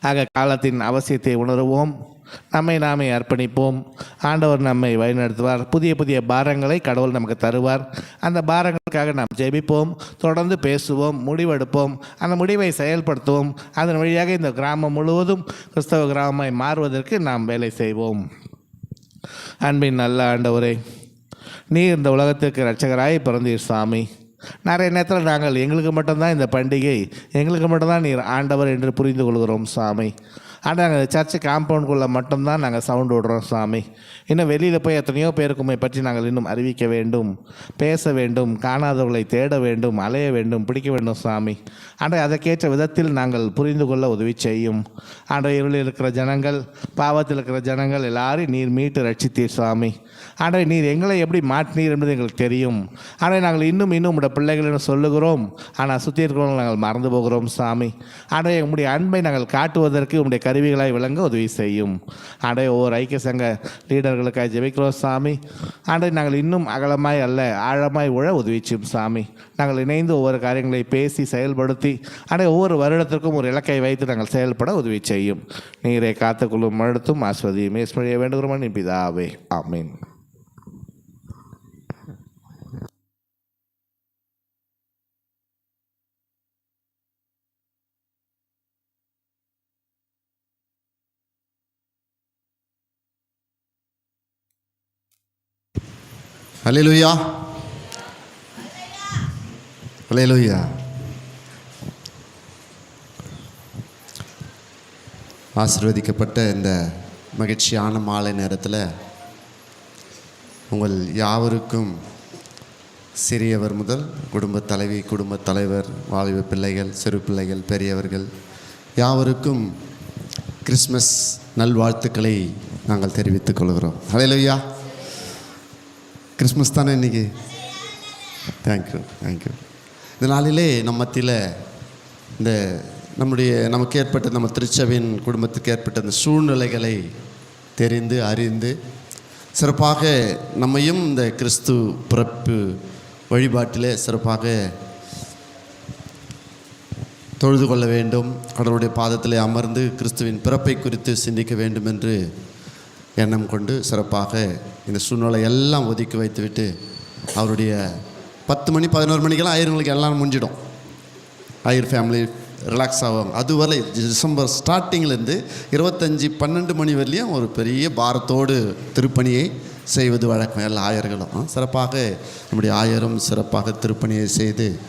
ஆக காலத்தின் அவசியத்தை உணருவோம். நம்மை நாமே அர்ப்பணிப்போம். ஆண்டவர் நம்மை வழிநடத்துவார். புதிய புதிய பாரங்களை கடவுள் நமக்கு தருவார். அந்த பாரங்களுக்காக நாம் ஜெபிப்போம். தொடர்ந்து பேசுவோம். முடிவெடுப்போம். அந்த முடிவை செயல்படுத்துவோம். அதன் வழியாக இந்த கிராமம் முழுவதும் கிறிஸ்தவ கிராமமாய் மாறுவதற்கு நாம் வேலை செய்வோம். அன்பின் நல்ல ஆண்டவரே நீ இந்த உலகத்திற்கு இரட்சகராய் பிறந்தீர் சாமி நிறைய நேரத்தில் நாங்கள் எங்களுக்கு மட்டும்தான் இந்த பண்டிகை எங்களுக்கு மட்டும்தான் நீர் ஆண்டவர் என்று புரிந்து கொள்கிறோம் சாமி. ஆனால் நாங்கள் சர்ச்சு காம்பவுண்டுக்குள்ளே மட்டும்தான் நாங்கள் சவுண்டு விடுறோம் சாமி. இன்னும் வெளியில் போய் எத்தனையோ பேருக்குமை பற்றி நாங்கள் இன்னும் அறிவிக்க வேண்டும் பேச வேண்டும் காணாதவர்களை தேட வேண்டும் அலைய வேண்டும் பிடிக்க வேண்டும் சாமி. ஆனால் அதற்கேற்ற விதத்தில் நாங்கள் புரிந்து கொள்ள உதவி செய்யும். ஆண்டவர் இருளில் இருக்கிற ஜனங்கள் பாவத்தில் இருக்கிற ஜனங்கள் எல்லாரையும் நீர் மீட்டு ரட்சித்தீர் சாமி. ஆண்டவர் நீர் எங்களை எப்படி மாட்டினீர் என்பது எங்களுக்கு தெரியும். ஆனால் நாங்கள் இன்னும் இன்னும் உடைய பிள்ளைகள் சொல்லுகிறோம். ஆனால் சுற்றி இருக்கிறவங்க நாங்கள் மறந்து போகிறோம் சாமி. ஆனால் உங்களுடைய அன்பை நாங்கள் காட்டுவதற்கு உங்களுடைய கருவிகளாய் விளங்க உதவி செய்யும். ஆண்டை ஒவ்வொரு ஐக்கிய சங்க லீடர்களுக்காக ஜெபிக்கிறோம் சாமி. ஆண்டை நாங்கள் இன்னும் அகலமாய் அல்ல ஆழமாய் உழ உதவி செய்யும் சாமி. நாங்கள் இணைந்து ஒவ்வொரு காரியங்களை பேசி செயல்படுத்தி ஆனால் ஒவ்வொரு வருடத்திற்கும் ஒரு இலக்கை வைத்து நாங்கள் செயல்பட உதவி செய்யும். நீரை காத்துக்குள்ளும் மழுத்தும் ஆஸ்வதியும் மேஸ்மொழிய வேண்டுகிறோம் பிதாவே. ஆமீன். ஹalleluya ஹalleluya ஆசிர்வதிக்கப்பட்ட இந்த மகிழ்ச்சியான மாலை நேரத்தில் உங்கள் யாவருக்கும் சிறியவர் முதல் குடும்பத் தலைவி குடும்பத் தலைவர் வாலிப பிள்ளைகள் சிறு பிள்ளைகள் பெரியவர்கள் யாவருக்கும் கிறிஸ்மஸ் நல்வாழ்த்துக்களை நாங்கள் தெரிவித்துக் கொள்கிறோம். ஹalleluya கிறிஸ்மஸ் தானே இன்றைக்கி தேங்க்யூ தேங்க்யூ இந்த நாளிலே நம்ம மத்தியில் இந்த நம்முடைய நமக்கு ஏற்பட்ட நம்ம திருச்சபையின் குடும்பத்துக்கு ஏற்பட்ட அந்த சூழ்நிலைகளை தெரிந்து அறிந்து சிறப்பாக நம்மையும் இந்த கிறிஸ்து பிறப்பு வழிபாட்டிலே சிறப்பாக தொழுது கொள்ள வேண்டும். கடவுளுடைய பாதத்தில் அமர்ந்து கிறிஸ்துவின் பிறப்பை குறித்து சிந்திக்க வேண்டும் என்று எண்ணம் கொண்டு சிறப்பாக இந்த சூழ்நிலை எல்லாம் ஒதுக்கி வைத்துவிட்டு அவருடைய பத்து மணி பதினோரு மணிக்கெல்லாம் ஆயிரங்களுக்கு எல்லாம் முடிஞ்சிடும் ஐயர் ஃபேமிலி ரிலாக்ஸ் ஆகும் அதுவரை டிசம்பர் ஸ்டார்டிங்லேருந்து இருபத்தஞ்சி பன்னெண்டு மணி வரலையும் ஒரு பெரிய பாரத்தோடு திருப்பணியை செய்வது வழக்கம். எல்லா ஆயர்களும் சிறப்பாக நம்முடைய ஆயரும் சிறப்பாக திருப்பணியை செய்து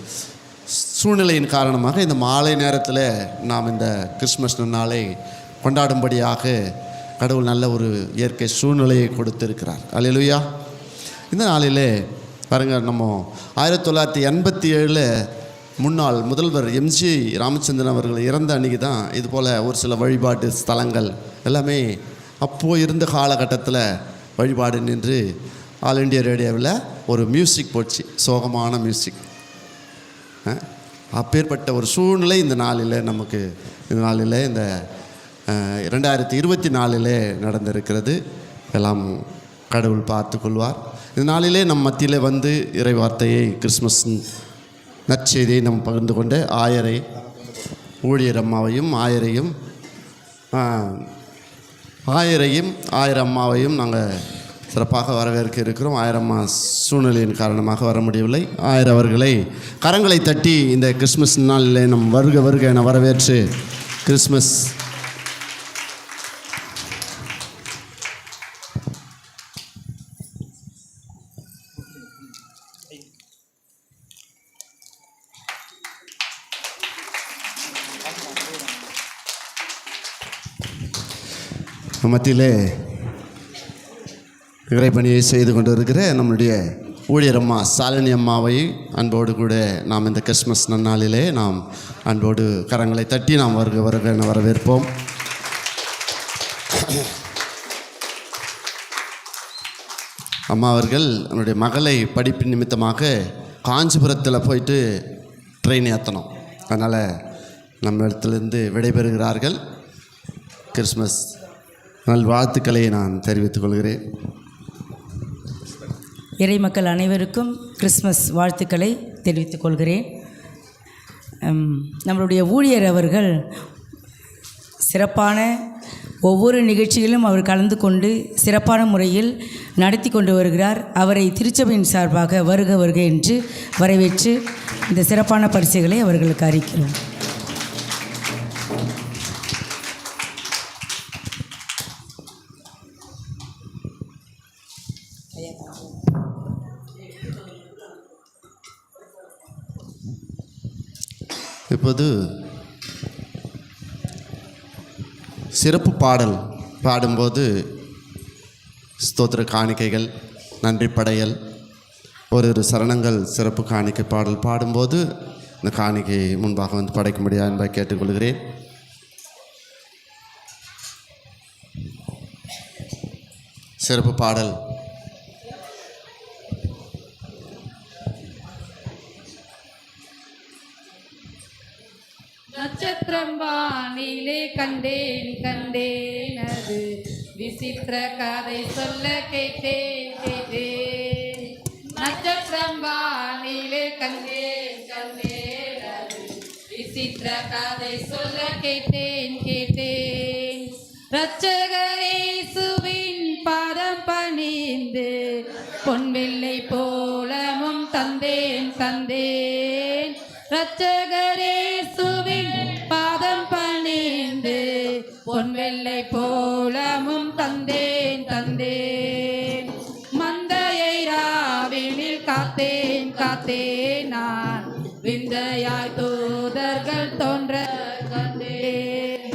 சூழ்நிலையின் காரணமாக இந்த மாலை நேரத்தில் நாம் இந்த கிறிஸ்மஸ் நாளை கொண்டாடும்படியாக கடவுள் நல்ல ஒரு இயற்கை சூழ்நிலையை கொடுத்திருக்கிறார். அலையலுயா இந்த நாளிலே பாருங்க நம்ம ஆயிரத்தி தொள்ளாயிரத்தி எண்பத்தி ஏழில் முன்னாள் முதல்வர் எம்ஜி ராமச்சந்திரன் அவர்கள் இறந்த அன்றைக்கி தான் இது போல் ஒரு சில வழிபாட்டு ஸ்தலங்கள் எல்லாமே அப்போது இருந்த காலகட்டத்தில் வழிபாடு நின்று ஆல் இண்டியா ரேடியோவில் ஒரு மியூசிக் போச்சு சோகமான மியூசிக் அப்பேற்பட்ட ஒரு சூழ்நிலை இந்த நாளில் நமக்கு இந்த நாளில் இந்த ரெண்டாயிரத்தி இருபத்தி நாலிலே நடந்திருக்கிறது. எல்லாம் கடவுள் பார்த்து கொள்வார். இந்த நாளிலே நம் மத்தியில் வந்து இறைவார்த்தையை கிறிஸ்மஸ் நற்செய்தியை நம் பகிர்ந்து கொண்டு ஆயரை ஊழியர் அம்மாவையும் ஆயரையும் ஆயரையும் ஆயிரம் அம்மாவையும் நாங்கள் சிறப்பாக வரவேற்க இருக்கிறோம். ஆயிரம்மா சூழ்நிலையின் காரணமாக வர முடியவில்லை. ஆயிரம் அவர்களை கரங்களை தட்டி இந்த கிறிஸ்மஸ் நாளில் நம் வருக வருக என வரவேற்று கிறிஸ்மஸ் மத்தியிலே இறைப்பணியை செய்து கொண்டு இருக்கிற நம்முடைய ஊழியர் அம்மா சாலினி அம்மாவை அன்போடு கூட நாம் இந்த கிறிஸ்மஸ் நன்னாளிலே நாம் அன்போடு கரங்களை தட்டி நாம் வருக வருக என வரவேற்போம். அம்மா அவர்கள் நம்முடைய மகளை படிப்பு நிமித்தமாக காஞ்சிபுரத்தில் போயிட்டு ட்ரெயின் ஏற்றணும் அதனால் நம்ம இடத்துலேருந்து விடைபெறுகிறார்கள். கிறிஸ்மஸ் நல்வாழ்த்துக்களை நான் தெரிவித்துக் கொள்கிறேன். இறை மக்கள் அனைவருக்கும் கிறிஸ்மஸ் வாழ்த்துக்களை தெரிவித்துக் கொள்கிறேன். நம்மளுடைய ஊழியர் அவர்கள் சிறப்பான ஒவ்வொரு நிகழ்ச்சியிலும் அவர் கலந்து கொண்டு சிறப்பான முறையில் நடத்தி கொண்டு வருகிறார். அவரை திருச்சபையின் சார்பாக வருக வருக என்று வரவேற்று இந்த சிறப்பான பரிசுகளை அவர்களுக்கு அறிக்கிறோம் இருப்பது சிறப்பு பாடல். பாடும்போது ஸ்தோத்திர காணிக்கைகள் நன்றி படையல் ஒரு ஒரு சரணங்கள் சிறப்பு காணிக்கை பாடல் பாடும்போது இந்த காணிக்கையை முன்பாக வந்து படைக்க முடியாது என்பதை கேட்டுக்கொள்கிறேன். சிறப்பு பாடல். நட்சத்திரம் வானிலே கண்டேன் கண்டேன் அது. விசித்திர கதை சொல்ல கேட்டேன் கேட்டேன். நட்சத்திரம் வானிலே கண்டேன் கண்டேன் அது. விசித்திர கதை சொல்ல கேட்டேன் கேட்டேன். ரட்சகரேசுவின் பாதம் பணிந்து பொன்வெள்ளை போலமும் தந்தேன் தந்தேன். ரட்சகரேசுவின் பாதம் பொன்வெள்ளை போலமும் தந்தேன் தந்தேன். மந்தையை ராவினில் காத்தேன் காத்தேன் நான். விந்தையாய் தூதர்கள் தோன்ற கண்டேன்.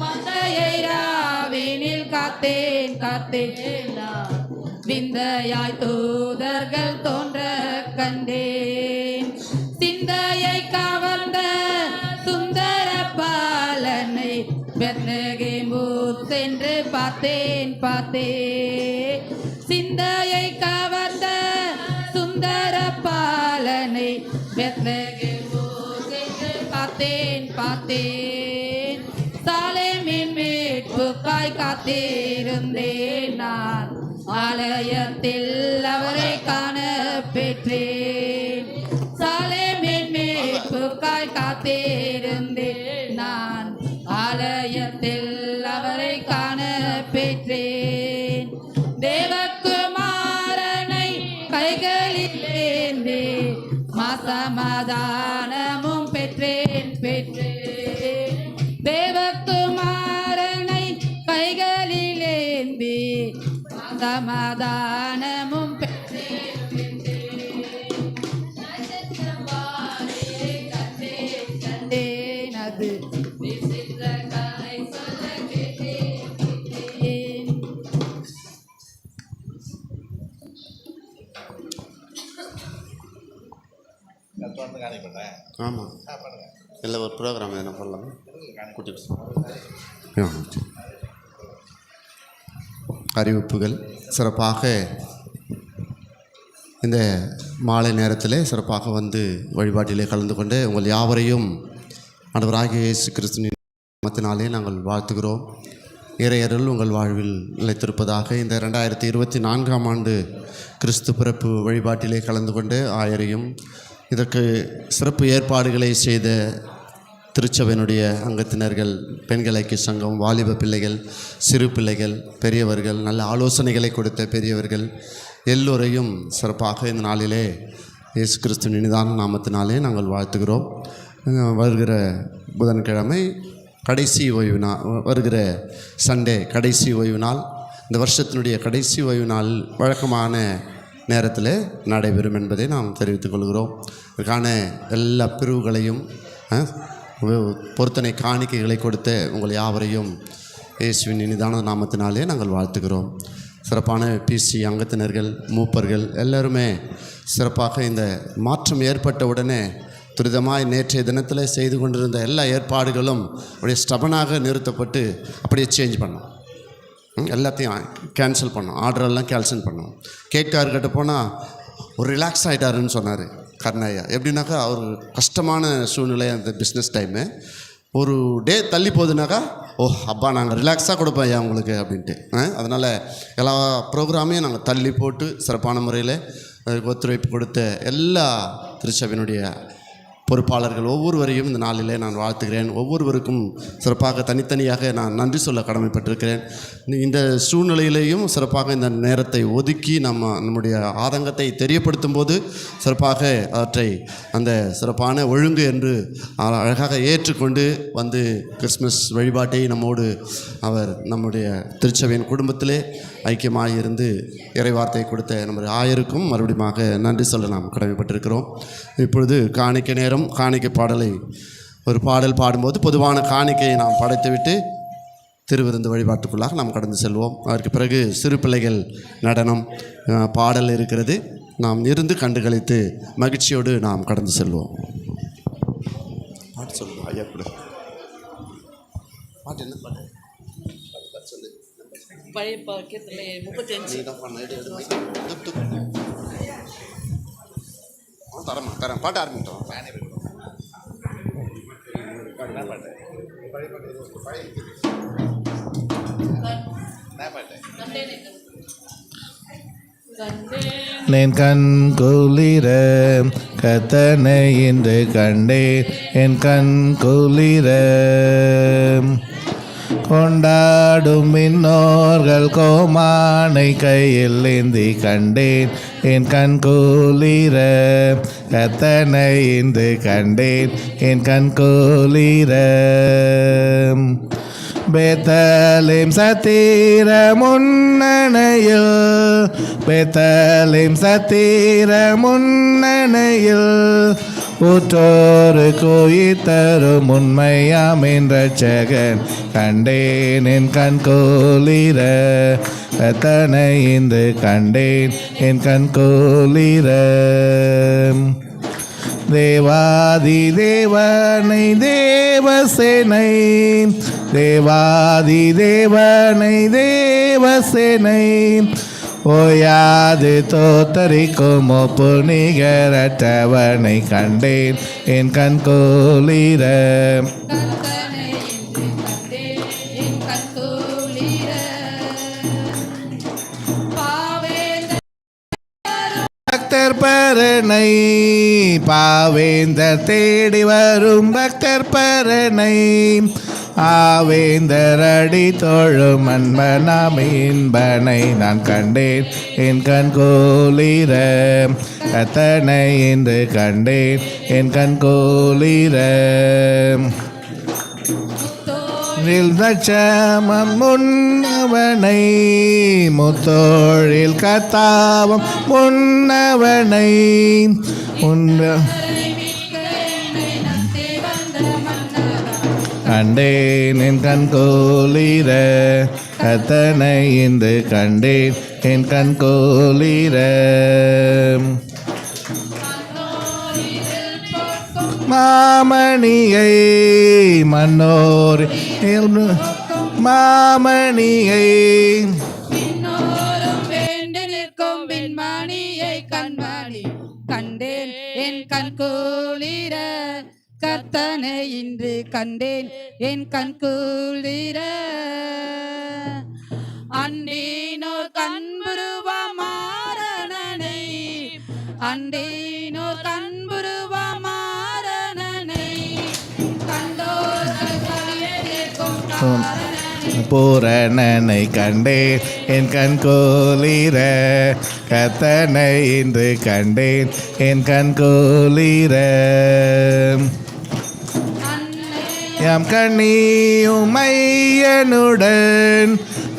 மந்தையை ராவினில் காத்தேன் காத்தேன் நான். விந்தையாய் தூதர்கள் தோன்ற கண்டேன். பார்த்தேன் பார்த்தேன் சிந்தையை கவர்ந்த சுந்தர பாலனை பெத்லகேமு சென்று பார்த்தேன் பார்த்தேன். சாலேமின் மீட்புக்காய் காத்திருந்தேன் நான். ஆலயத்தில் அவரை காண பெற்றேன். சமாதானமும் பெற்றேன் பெற்றேன். தேவகுமாரனை கைகளில் ஏந்தி ஆமாம் இல்லை ஒரு ப்ரோக்ராம் எதுனா போடலாமா. கூட்டிட்டு அறிவிப்புகள் சிறப்பாக இந்த மாலை நேரத்தில் சிறப்பாக வந்து வழிபாட்டிலே கலந்து கொண்டு உங்கள் யாவரையும் ஆண்டவராகிய இயேசு கிறிஸ்துவின் நாங்கள் வாழ்த்துகிறோம். இறையருள் உங்கள் வாழ்வில் நிலைத்திருப்பதாக இந்த ரெண்டாயிரத்தி இருபத்தி நான்காம் ஆண்டு கிறிஸ்து பிறப்பு வழிபாட்டிலே கலந்து கொண்டு ஆயரையும் இதற்கு சிறப்பு ஏற்பாடுகளை செய்த திருச்சபையினுடைய அங்கத்தினர்கள் பெண்கள் ஐக்கிய சங்கம் வாலிப பிள்ளைகள் சிறு பிள்ளைகள் பெரியவர்கள் நல்ல ஆலோசனைகளை கொடுத்த பெரியவர்கள் எல்லோரையும் சிறப்பாக இந்த நாளிலே இயேசு கிறிஸ்து நிதான நாமத்தினாலே நாங்கள் வாழ்த்துகிறோம். வருகிற புதன்கிழமை கடைசி ஓய்வு நாள் வருகிற சண்டே கடைசி ஓய்வு நாள். இந்த வருஷத்தினுடைய கடைசி ஓய்வு நாள் வழக்கமான நேரத்தில் நடைபெறும் என்பதை நாம் தெரிவித்துக் கொள்கிறோம். இதற்கான எல்லா பிரிவுகளையும் பொருத்தனை காணிக்கைகளை கொடுத்த உங்கள் யாவரையும் இயேசுவின் இனிதான நாமத்தினாலே நாங்கள் வாழ்த்துகிறோம். சிறப்பான பிசி அங்கத்தினர்கள் மூப்பர்கள் எல்லோருமே சிறப்பாக இந்த மாற்றம் ஏற்பட்ட உடனே துரிதமாய் நேற்றைய தினத்தில் செய்து கொண்டிருந்த எல்லா ஏற்பாடுகளும் அப்படியே ஸ்டபனாக நிறுத்தப்பட்டு அப்படியே சேஞ்ச் பண்ணோம் எல்லாத்தையும் கேன்சல் பண்ணோம். ஆர்டரெல்லாம் கேன்சல் பண்ணோம். கேட்காருக்கிட்ட போனால் ஒரு ரிலாக்ஸ் ஆகிட்டாருன்னு சொன்னார் கருணாயா. எப்படின்னாக்கா அவர் கஷ்டமான சூழ்நிலை அந்த பிஸ்னஸ் டைமு ஒரு டே தள்ளி போகுதுனாக்கா ஓ அப்பா நாங்கள் ரிலாக்ஸாக கொடுப்போம் ஐயா உங்களுக்கு அப்படின்ட்டு. அதனால் எல்லா ப்ரோக்ராமையும் நாங்கள் தள்ளி போட்டு சிறப்பான முறையில் அதுக்கு ஒத்துழைப்பு கொடுத்த எல்லா திருச்சபையினுடைய பொறுப்பாளர்கள் ஒவ்வொருவரையும் இந்த நாளிலே நான் வாழ்த்துகிறேன். ஒவ்வொருவருக்கும் சிறப்பாக தனித்தனியாக நான் நன்றி சொல்ல கடமைப்பட்டிருக்கிறேன். இந்த சூழ்நிலையிலேயும் சிறப்பாக இந்த நேரத்தை ஒதுக்கி நம்ம நம்முடைய ஆதங்கத்தை தெரியப்படுத்தும் போது சிறப்பாக அவற்றை அந்த சிறப்பான ஒழுங்கு என்று அழகாக ஏற்றுக்கொண்டு வந்து கிறிஸ்மஸ் வழிபாட்டை நம்மோடு அவர் நம்முடைய திருச்சபையின் குடும்பத்திலே ஐக்கியமாக இருந்து இறைவார்த்தை கொடுத்த நம்முடைய ஆயருக்கும் மறுபடியுமாக நன்றி சொல்ல நாம் கடமைப்பட்டிருக்கிறோம். இப்பொழுது காணிக்கை நேரம் காணிக்கை பாடலை ஒரு பாடல் பாடும்போது பொதுவான காணிக்கையை நாம் படைத்துவிட்டு திருவிருந்து வழிபாட்டுக்குள்ளாக நாம் கடந்து செல்வோம். அதற்கு பிறகு சிறு பிள்ளைகள் நடனம் பாடல் இருக்கிறது. நாம் இருந்து கண்டுகளித்து மகிழ்ச்சியோடு நாம் கடந்து செல்வோம். பாட்டு சொல்லுவோம் ஐயா கூட. பாட்டு என்ன பாட்டு? பழைய பாக்கியத்தில் முப்பத்தஞ்சு தரமா தரேன். பாட்டு ஆரம்பிட்டோம் என் கண் குளிர கத்தனை இன்று கண்டேன். என் கண் குளிர. கொண்டாடும் மின்னோர்கள் கோமானை கையில் ஏந்தி கண்டேன். என் கண் குளிர கத்தனை இன்று கண்டேன். என் கண் குளிர பெத்தலிம் சத்தீர முன்னணையில் பெத்தலிம் சத்தீர முன்னணையில் உற்றோரு கோயித்தரும் உண்மையாம் என்ற ஜெகன். கண்டேன் என் கண் கோலிர எத்தனை இன்று கண்டேன் என் கண் கோலிர தேவாதி தேவனை தேவசேனை தேவாதி தேவனை தேவசேனை ஓயாது தோத்தரிக்கும் ஒப்பு நிகரற்றவனை கண்டேன். என் கண் கோலிர பக்தர் பரணை பாவேந்தர் தேடி வரும் பக்தர் பரணை. ஆவேந்தரடி தோழும் தொழும் அன்பனாம் இன்பனை நான் கண்டேன். என் கண் கோலிர கத்தனை என்று கண்டேன். என் கண் கோலிர. நில்தச்சமம் முன்னவனை முத்தோழில் கத்தாவம் முன்னவனை. உன்ன கண்டேன் என் கண் கோலிர அத்தனை இன்று கண்டேன் என் கண் கோலிர மாமணியை மன்னோர் மாமணியை கண்மணி கண்டேன் என் கண் குளிர. கர்த்தனை இன்று கண்டேன். என் கண் குளிர அண்டீனோர் கண்புருவ மாறனனை அண்டீனோர் கண்புருவ மாறனனை கண்டோர்கள் பூரணனை கண்டேன். என் கண் கோலிர கத்தனை இன்று கண்டேன். என் கண் கோலிர எம் கண்ணியும் ஐயனுடன்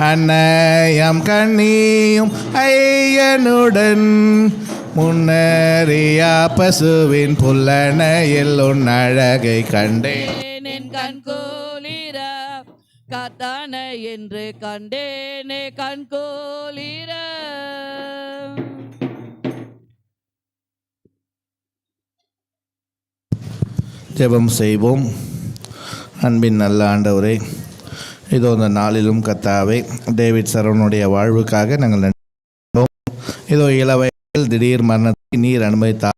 அன்னையம் கண்ணியும் ஐயனுடன். முன்னறியா பசுவின் புல்லணையில் உன் அழகை கண்டேன். என் கண் கோலிர கத்தானை என்று கண்டேனே கண் கோலிர ஜெபம் செய்வோம். அன்பின் நல்ல ஆண்டவரே இதோ இந்த நாளிலும் கத்தாவே டேவிட் சரவனுடைய வாழ்வுக்காக நாங்கள் நன்றோம் இதோ இளவயதில் திடீர் மரணத்தை நீர் அனுமதித்தார்.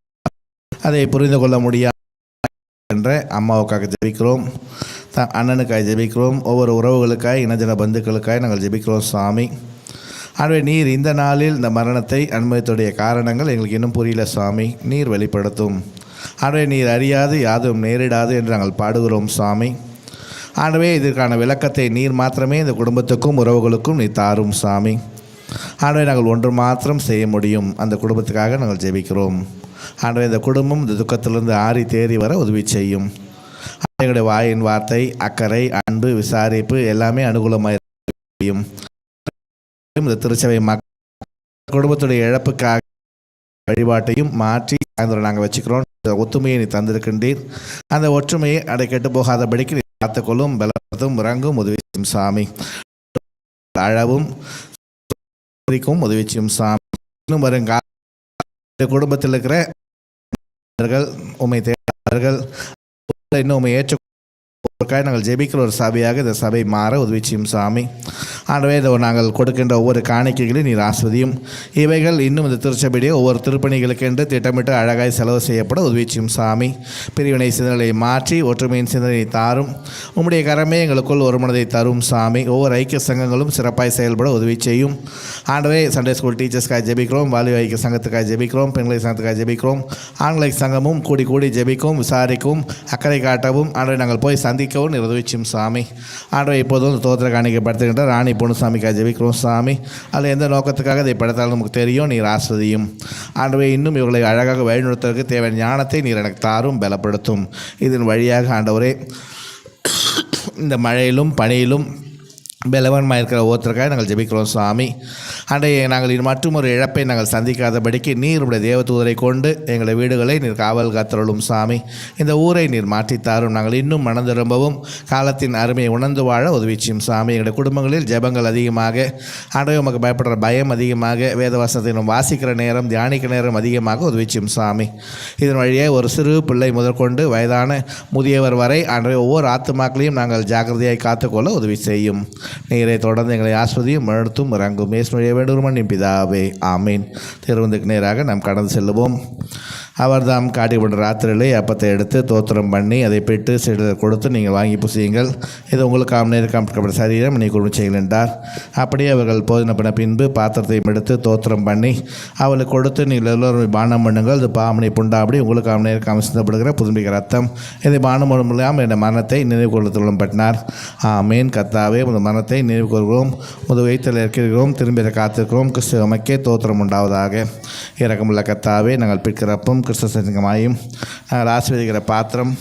அதை புரிந்து கொள்ள முடியாது என்ற அம்மாவுக்காக ஜெபிக்கிறோம். த அண்ணனுக்காக ஜெபிக்கிறோம். ஒவ்வொரு உறவுகளுக்காய் இனஜன பந்துக்களுக்காய் நாங்கள் ஜெபிக்கிறோம் சுவாமி. ஆகவே நீர் இந்த நாளில் இந்த மரணத்தை அனுமதித்துடைய காரணங்கள் எங்களுக்கு இன்னும் புரியல சுவாமி. நீர் வெளிப்படுத்தும். ஆகவே நீர் அறியாது யாதும் நேரிடாது என்று நாங்கள் பாடுகிறோம் சாமி ஆனவே இதற்கான விளக்கத்தை நீர் மாத்திரமே இந்த குடும்பத்துக்கும் உறவுகளுக்கும் நீ தாரும் சாமி. ஆண்டவே நாங்கள் ஒன்று மாத்திரம் செய்ய முடியும். அந்த குடும்பத்துக்காக நாங்கள் ஜெபிக்கிறோம். ஆனவே இந்த குடும்பம் இந்த துக்கத்திலிருந்து ஆறி தேறி வர உதவி செய்யும். எங்களுடைய வாயின் வார்த்தை அக்கறை அன்பு விசாரிப்பு எல்லாமே அனுகூலமாக முடியும் இந்த திருச்சபை மக் குடும்பத்துடைய இழப்புக்காக வழிபாட்டையும் மாற்றி சாயந்தரம் நாங்கள் வச்சுக்கிறோம். இந்த ஒத்துமையை நீ தந்திருக்கின்றீர். அந்த ஒற்றுமையை அடை கெட்டு போகாதபடிக்கு காத்துக்கொள்ளும் பலத்தும் இறங்கும் உதவி செய்யும் சாமி. அழவும் உதவி செய்யும் சாமி. இன்னும் வருங்கா குடும்பத்தில் இருக்கிற உண்மை தேவையாளர்கள் இன்னும் உண்மை ஏற்று ஒருக்காய் நாங்கள் ஜெபிக்கிற ஒரு சபையாக இந்த சபை மாற உதவி செய்யும் சாமி. ஆண்டவே இதை நாங்கள் கொடுக்கின்ற ஒவ்வொரு காணிக்கைகளையும் நீர் ஆஸ்வதியும். இவைகள் இன்னும் இந்த திருச்சபையுடைய ஒவ்வொரு திருப்பணிகளுக்கென்று திட்டமிட்டு அழகாய் செலவு செய்யப்பட உதவி செய்யும் சாமி. பிரிவினை சிந்தனையை மாற்றி ஒற்றுமையின் சிந்தனையை தாரும். உம்முடைய கரமே எங்களுக்குள் ஒரு மனதை தரும் சாமி. ஒவ்வொரு ஐக்கிய சங்கங்களும் சிறப்பாய் செயல்பட உதவி செய்யும் ஆண்டவே சண்டே ஸ்கூல் டீச்சர்ஸ்க்காக ஜெபிக்கிறோம் வாலிப ஐக்கிய சங்கத்துக்காக ஜெபிக்கிறோம் பெண்களை சங்கத்துக்காக ஜெபிக்கிறோம். ஆண்களை சங்கமும் கூடி கூடி ஜெபிக்கும் விசாரிக்கும் அக்கறை காட்டவும். ஆண்டவை நாங்கள் போய் ஜபிக்கவும் நிறுவிச்சும் சாமி. ஆண்டவை இப்போதும் இந்த தோத்திர காணிக்கப்படுத்துகின்ற ராணி பொண்ணுசாமிக்காக ஜபிக்கிறோம் சாமி. அதில் எந்த நோக்கத்துக்காக இதை படுத்தாலும் நமக்கு தெரியும் நீர் ஆசிரியும் ஆண்டவை இன்னும் இவர்களை அழகாக வழிநடத்துவதற்கு தேவையான ஞானத்தை நீர் எனக்கு தாரும் பலப்படுத்தும். இதன் வழியாக ஆண்டவரே இந்த மழையிலும் பனியிலும் பலவன்மாக இருக்கிற நாங்கள் ஜெபிக்கிறோம் சுவாமி. அன்றைய நாங்கள் இது மற்றும் ஒரு இழப்பை நாங்கள் சந்திக்காதபடிக்கு நீர் உடைய தேவதூதரை கொண்டு எங்களை வீடுகளை நீர் காவல் காத்தருளும் சாமி இந்த ஊரை நீர் மாற்றித்தாரும். நாங்கள் இன்னும் மனம் திரும்பவும் காலத்தின் அருமையை உணர்ந்து வாழ உதவிச்சியும் சாமி எங்களுடைய குடும்பங்களில் ஜெபங்கள் அதிகமாக ஆண்டவை உமக்கு பயப்படுற பயம் அதிகமாக வேதவாசத்தை வாசிக்கிற நேரம் தியானிக்கிற நேரம் அதிகமாக உதவிச்சியும் சாமி இதன் வழியே ஒரு சிறு பிள்ளை முதற்கொண்டு வயதான முதியவர் வரை ஆண்டவை ஒவ்வொரு ஆத்துமாக்களையும் நாங்கள் ஜாக்கிரதையாக காத்துக்கொள்ள உதவி செய்யும். நீரை தொடர்ந்து எங்களை ஆஸ்வதியும் மழுத்தும் இறங்கும் மேஸ்மொழிய என் பிதாவே ஆமீன் திருவந்துக்கு நேராக நாம் கடந்து செல்லுவோம் அவர் அவர்தாம் கொண்ட ராத்திரியிலே அப்பத்தை எடுத்து தோத்திரம் பண்ணி அதை பெற்று சிலர் கொடுத்து நீங்கள் வாங்கி புசியுங்கள். இது உங்களுக்கு ஆம்நேர் காமிக்கப்பட்ட சரீரம் நீ குடும்பம் செய்யுங்கள் என்றார். அப்படியே அவர்கள் போதின பண்ண பின்பு பாத்திரத்தையும் எடுத்து தோத்திரம் பண்ணி அவளுக்கு கொடுத்து நீங்கள் எல்லோரும் பானம் பண்ணுங்கள். இது பாமனை புண்டாபடி உங்களுக்கு ஆம்நேர் காமிசப்படுகிற புதும்பிக்க ரத்தம். இதை பானம் மூலம் என் மரணத்தை நினைவு கொள்ளும் பட்டினார் ஆமேன். கத்தாவே உங்கள் மரணத்தை நினைவு கொள்கிறோம். முது வயிற்றில் இருக்கிறோம் திரும்பி காத்திருக்கிறோம். கிறிஸ்துவ மக்கே தோத்திரம் உண்டாவதாக. இறக்கமுள்ள கத்தாவே நாங்கள் பிற்கிறப்பும் கிறிஸ்துவ சங்கமாயும் நாங்கள் ஆசீர்வதிக்கிற பாத்திரம்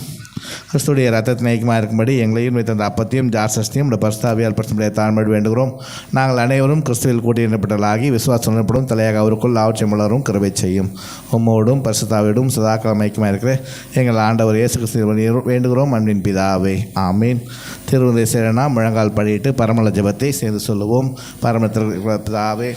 கிறிஸ்துடைய ரத்தத்தின் ஐக்கியமாக இருக்கும்படி எங்களையும் வைத்த அப்பத்தையும் ஜாசஸ்தியும் இந்த பரிசுத்தாவியால் பரிசுடைய வேண்டுகிறோம். நாங்கள் அனைவரும் கிறிஸ்துவில் கூட்டியிடப்பட்டலாகி விசுவாசம் எனப்படும் தலையாக அவருக்குள் ஆட்சியம் வளரும் கருவை செய்யும். உம்மோடும் பரிசுத்தாவிடும் சதாக்காலம் ஐக்கியமாக இருக்கிற எங்கள் ஆண்டவர் இயேசு கிறிஸ்து வேண்டுகிறோம். அன்பின் பிதாவே ஆமீன். திருவந்தை சேரனா முழங்கால் படியிட்டு பரமல ஜெபத்தை சேர்ந்து சொல்லுவோம். பரமத்திற்கு பிதாவே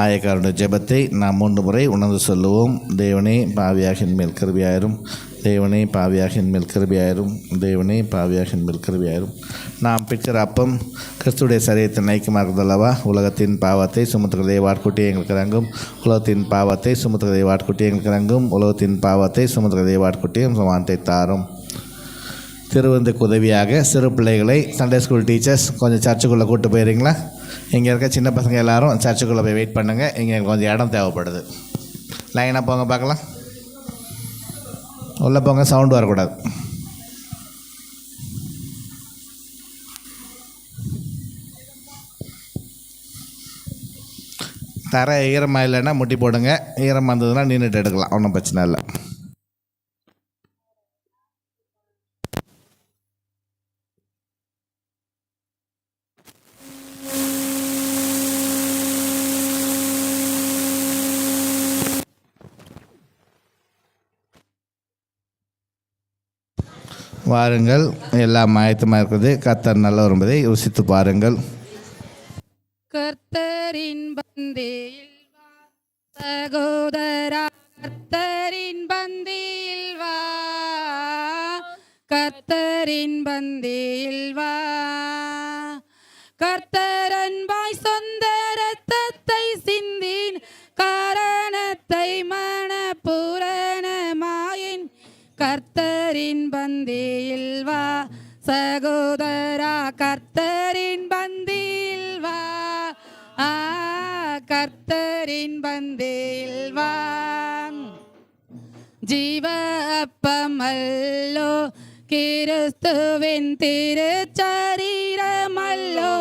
ஆயக்காரனுடைய ஜெபத்தை நாம் மூன்று முறை உணர்ந்து சொல்லுவோம். தேவனே பாவியாகின் மேல் கருவியாயிரும். தேவனே பாவியாகின் மேல் கருவியாயிரும். தேவனே பாவியாகின் மேல் கருவியாயிரும். நாம் பிற்கிற அப்பம் கிறிஸ்துடைய சரீரத்தின் ஐக்கியமாக உலகத்தின் பாவத்தை சுமத்துகிறதை வாட்குட்டி எங்களுக்கு இறங்கும் உலகத்தின் பாவத்தை சுமத்துகிறதை வாட்குட்டி எங்களுக்கு இறங்கும் உலகத்தின் பாவத்தை சுமத்துகிறதை வாட்குட்டியும் சமானத்தை தாரும். திருவந்துக்கு உதவியாக சிறு பிள்ளைகளை சண்டே ஸ்கூல் டீச்சர்ஸ் கொஞ்சம் சர்ச்சுக்குள்ளே கூட்டு போயிடுறீங்களா இங்கே இருக்க சின்ன பசங்க எல்லாரும் சர்ச்சுக்குள்ளே போய் வெயிட் பண்ணுங்கள் இங்கே கொஞ்சம் இடம் தேவைப்படுது. லைனாக போங்க பார்க்கலாம். உள்ளே போங்க சவுண்டு வரக்கூடாது. தர ஈரமாக இல்லைன்னா முட்டி போடுங்க. ஈரமாக இருந்ததுன்னா நின்றுட்டு எடுக்கலாம் ஒன்றும் பிரச்சனை இல்லை. வாருங்கள் எல்லாம் ஆயத்தமாக இருக்குது. கத்தர் நல்ல வரும்பதை ருசித்து பாருங்கள். கர்த்தரின் பந்தியில் சகோதரா கர்த்தரின் பந்தியில் வா. கர்த்தரின் பந்தியில் வா. கர்த்தரன்பாய் சொந்த கர்த்தரின் பந்தியில் வா. சகோதரா கர்த்தரின் பந்தியில் வா. ஆ கர்த்தரின் பந்தியில் வா. ஜீவ அப்பமல்லோ கிறிஸ்துவின் திருச்சரீரமல்லோ.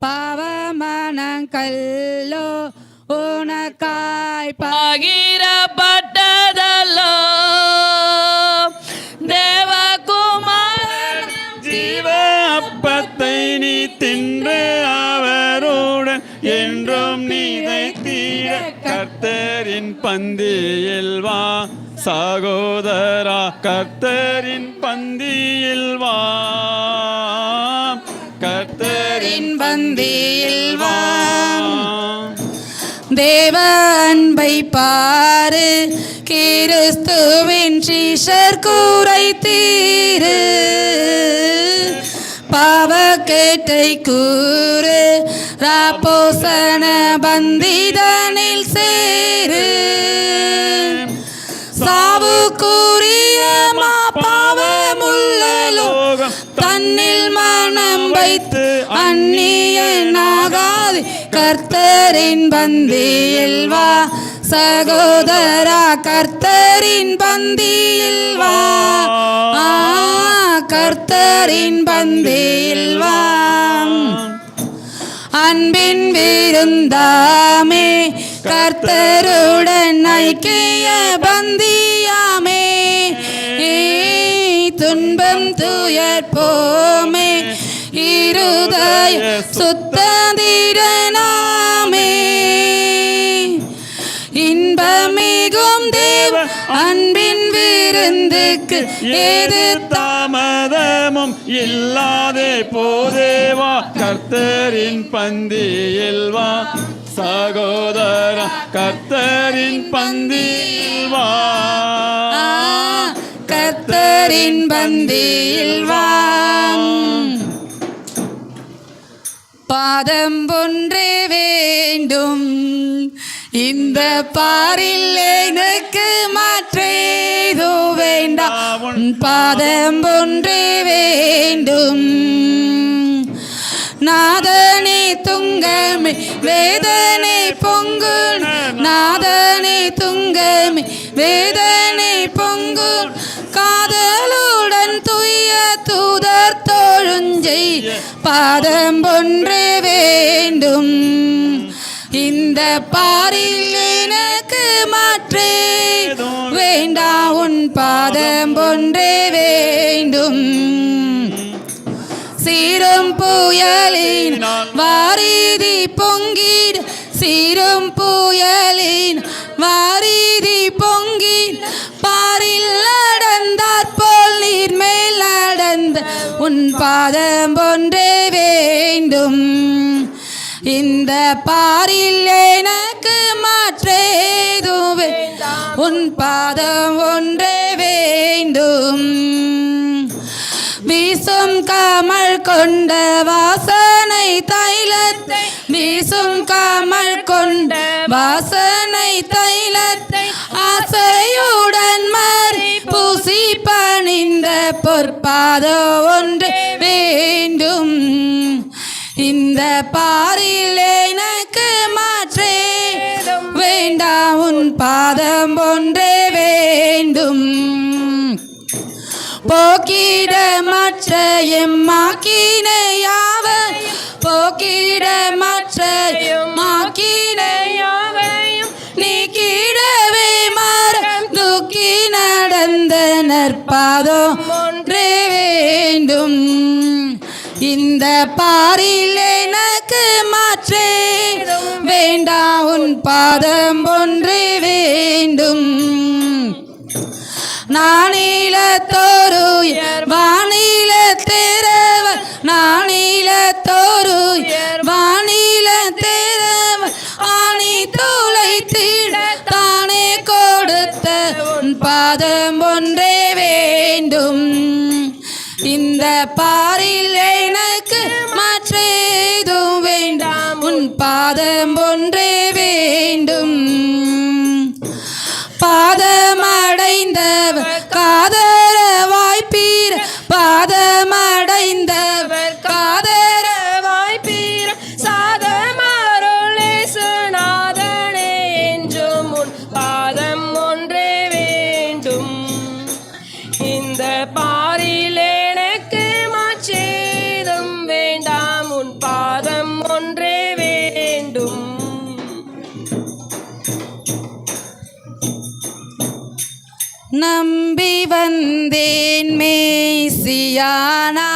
பாவமனங்கல்லோ உனக்காய் பாகி தின்று அவருடன் என்றும் நீதை தீர கர்த்தரின் பந்தியில் வா சகோதரா கர்த்தரின் பந்தியில் வா. கர்த்தரின் பந்தியில் வா வா. தேவ அன்பை பாரு கிறிஸ்துவின் சீஷர் கூரை தீரு பாவக்கேட்டை கூறு. ராபோசன பந்திதனில் சேரு. சாவு கூறிய மா பாவமுள்ளலோ தன்னில் மனம் வைத்து அந்நியனாகாது கர்த்தரின் பந்தியில் வா. சகோதரா கர்த்தரின் பந்தியில் வா. கர்த்தரின் பந்தியில் வா. அன்பின் விருந்தாமே கர்த்தருடன் ஐக்கிய பந்தியாமே. துன்பம் துயர் போமே இருதய சுத்ததிரனாமே விருந்துக்கு ஏது தாமதமும் இல்லாதே போதேவா? கர்த்தரின் பந்தியில் வா. சகோதர கர்த்தரின் பந்தியில் வா. கர்த்தரின் பந்தியில் வாம் பாதம் ஒன்றே வேண்டும். இந்த பாரில் எனக்கு உன் பாதம் ஒன்றே வேண்டும். நாதனே துங்கமே வேதனை பொங்கு நாதனே துங்கமே வேதனை பொங்கு காதலுடன் துய தூதர் தோழுஞ்சை பாதம் ஒன்றே வேண்டும். இந்த பாரி எனக்கு மாற்றே. வேண்டா உன் பாதம் ஒன்றே வேண்டும். சீரும் புயலின் வாரிதி பொங்கிட. சீரும் புயலின் வாரிதி பொங்கின் பாரில் நடந்தார் போல் நீர் மேல் நடந்த உன் பாதம் ஒன்றே வேண்டும். இந்த பாரில் எனக்கு உன் பாதம் ஒன்றே வேண்டும். வீசும் கமல் கொண்ட வாசனை தைலத்தை வீசும் கமல் கொண்ட வாசனை தைலத்தை ஆசையுடன் மாறி பூசி பணிந்த பொற்பாதோ ஒன்று வேண்டும். இந்த பாரில் எனக்கு மா வேண்டாம் உன் பாதம் ஒன்றே வேண்டும். போக்கிட மற்ற எம்மாக்கினையாவ போக்கிட மற்ற எம்மாக்கினையாவையும் நீ கீழவே மாற துக்கி நடந்த நற்பாதம் ஒன்றே வேண்டும். இந்த பாரில் எனக்கு மாற்றே. வேண்டாம் உன் பாதம் ஒன்று வேண்டும். நானிலத்தோரு வானில தேரவ நானிலத்தோரு வானில தேரவ ஆணி தூளை தீட தானே கொடுத்த உன் பாதம் ஒன்றே வேண்டும். இந்த பாரில் தேன் மேசியானா